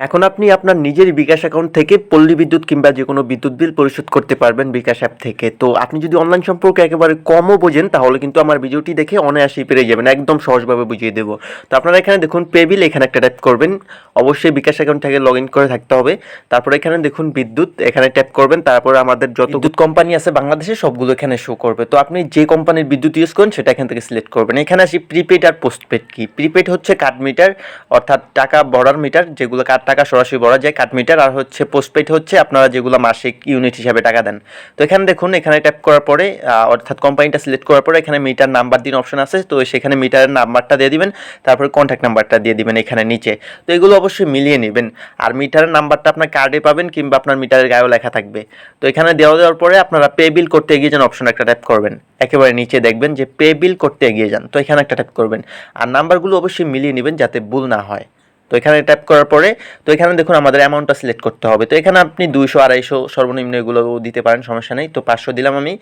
এখন আপনি আপনার নিজের বিকাশ অ্যাকাউন্ট থেকে পল্লী বিদ্যুৎ কিংবা যে কোনো বিদ্যুৎ বিল পরিশোধ করতে পারবেন বিকাশ অ্যাপ থেকে। তো আপনি যদি অনলাইন সম্পর্কে একেবারে কমও বোঝেন, তাহলে কিন্তু আমার ভিডিওটি দেখে অনায়াসেই পেরে যাবেন, একদম সহজভাবে বুঝিয়ে দেবো। তো আপনারা এখানে দেখুন পে বিল এখানে একটা ট্যাপ করবেন। অবশ্যই বিকাশ অ্যাকাউন্ট থেকে লগ ইন করে থাকতে হবে। তারপরে এখানে দেখুন বিদ্যুৎ, এখানে ট্যাপ করবেন। তারপরে আমাদের যত বিদ্যুৎ কোম্পানি আছে বাংলাদেশে সবগুলো এখানে শো করবে। তো আপনি যে কোম্পানির বিদ্যুৎ ইউজ করেন, সেটা এখান থেকে সিলেক্ট করবেন। এখানে আসি প্রিপেড আর পোস্টপেড কি? প্রিপেড হচ্ছে কার্ড মিটার অর্থাৎ টাকা ভরার মিটার যেগুলো কার টাকা সরাসরি ভরা যায় কার্ড মিটার আর হচ্ছে পোস্টপেড হচ্ছে আপনারা যেগুলো মাসিক ইউনিট হিসাবে টাকা দেন। তো এখানে দেখুন, এখানে ট্যাপ করার পরে অর্থাৎ কোম্পানিটা সিলেক্ট করার পরে এখানে মিটার নাম্বার দিন অপশন আছে, তো সেখানে মিটারের নাম্বারটা দিয়ে দিবেন, তারপরে কন্ট্যাক্ট নাম্বারটা দিয়ে দিবেন এখানে নিচে। তো এগুলো অবশ্যই মিলিয়ে নেবেন। আর মিটারের নাম্বারটা আপনার কার্ডে পাবেন কিংবা আপনার মিটারের গায়েও লেখা থাকবে। তো এখানে দেওয়া দেওয়ার পরে আপনারা পে বিল করতে এগিয়ে যান অপশন একটা ট্যাপ করবেন। একেবারে নিচে দেখবেন যে পে বিল করতে এগিয়ে যান, তো এখানে একটা ট্যাপ করবেন। আর নাম্বারগুলো অবশ্যই মিলিয়ে নেবেন যাতে ভুল না হয়। তো এখানে ট্যাপ করার পরে, তো এখানে দেখুন আমাদের অ্যামাউন্টটা সিলেক্ট করতে হবে। তো এখানে আপনি দুইশো, আড়াইশো সর্বনিম্ন এগুলো দিতে পারেন, সমস্যা নেই। তো পাঁচশো দিলাম আমি।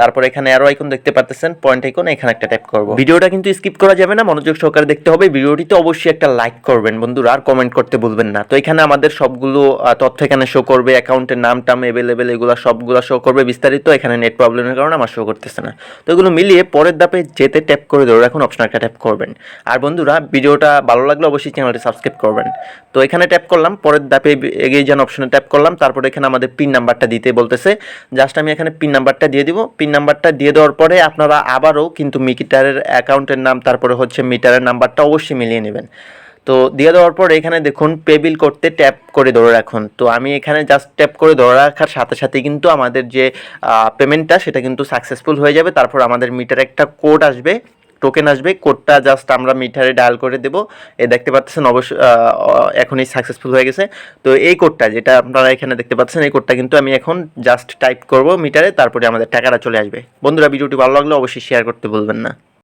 তারপরে এখানে আরও আইকন দেখতে পাচ্ছেন পয়েন্ট আইকন এখানে একটা ট্যাপ করব। ভিডিওটা কিন্তু স্কিপ করা যাবে না, মনোযোগ সহকারে দেখতে হবে। ভিডিওটিতে অবশ্যই একটা লাইক করবেন, বন্ধুরা, আর কমেন্ট করতে ভুলবেন না। তো এখানে আমাদের সবগুলো তথ্য এখানে শো করবে অ্যাকাউন্টের নাম টাম অ্যাভেলেবেল এগুলো সবগুলো শো করবে। বিস্তারিত এখানে নেট প্রবলেমের কারণে আমার শো করতেছে না। তো এগুলো মিলিয়ে পরের ধাপে যেতে ট্যাপ করে ধরে রাখুন অপশন একটা ট্যাপ করবেন। আর বন্ধুরা, ভিডিওটা ভালো লাগলে অবশ্যই চ্যানেলটি সাবস্ক্রাইব করবেন। তো এখানে ট্যাপ করলাম, পরের ধাপে এগিয়ে যান অপশনে ট্যাপ করলাম, তারপরে এখানে আমাদের পিন নাম্বারটা দিতে বলতেছে। জাস্ট আমি এখানে পিন নাম্বারটা দিয়ে দিব। পিন নাম্বারটা দিয়ে দেওয়ার পরে আপনারা আবারও কিন্তু মিটারের অ্যাকাউন্টের নাম, তারপরে হচ্ছে মিটারের নাম্বারটা অবশ্যই মিলিয়ে নেবেন। তো দিয়ে দেওয়ার পর এখানে দেখুন পে বিল করতে ট্যাপ করে ধরে রাখুন। তো আমি এখানে জাস্ট ট্যাপ করে ধরে রাখার সাথে সাথে কিন্তু আমাদের যে পেমেন্টটা সেটা কিন্তু সাকসেসফুল হয়ে যাবে। তারপর আমাদের মিটার একটা কোড আসবে। টোকেন আসবে কোডটা জাস্ট আমরা মিটারে ডায়াল করে দেবো। এ দেখতে পাচ্ছেন অবশ্য এখনই সাকসেসফুল হয়ে গেছে। তো এই কোডটা যেটা আপনারা এখানে দেখতে পাচ্ছেন, এই কোডটা কিন্তু আমি এখন জাস্ট টাইপ করব মিটারে, তারপরে আমাদের টাকাটা চলে আসবে। বন্ধুরা, ভিডিওটি ভালো লাগলে অবশ্যই শেয়ার করতে বলবেন না।